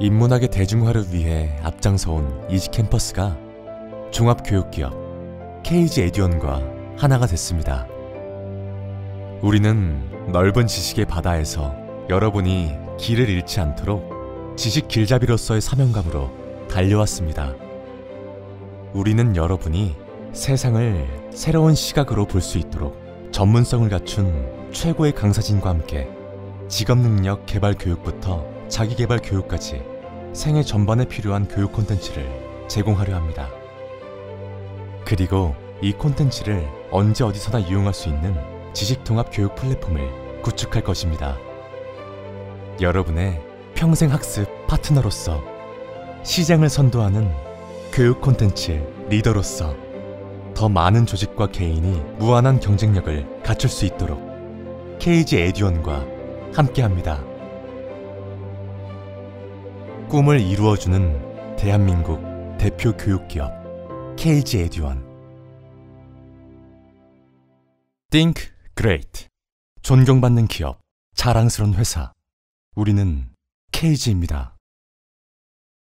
인문학의 대중화를 위해 앞장서온 이지 캠퍼스가 종합교육기업 KG 에듀언과 하나가 됐습니다. 우리는 넓은 지식의 바다에서 여러분이 길을 잃지 않도록 지식 길잡이로서의 사명감으로 달려왔습니다. 우리는 여러분이 세상을 새로운 시각으로 볼 수 있도록 전문성을 갖춘 최고의 강사진과 함께 직업 능력 개발 교육부터 자기 개발 교육까지 생애 전반에 필요한 교육 콘텐츠를 제공하려 합니다. 그리고 이 콘텐츠를 언제 어디서나 이용할 수 있는 지식 통합 교육 플랫폼을 구축할 것입니다. 여러분의 평생 학습 파트너로서 시장을 선도하는 교육 콘텐츠 리더로서 더 많은 조직과 개인이 무한한 경쟁력을 갖출 수 있도록 KG 에듀언과 함께합니다. 꿈을 이루어주는 대한민국 대표 교육기업 KG 에듀언 Think Great. 존경받는 기업 자랑스러운 회사. 우리는 KG입니다.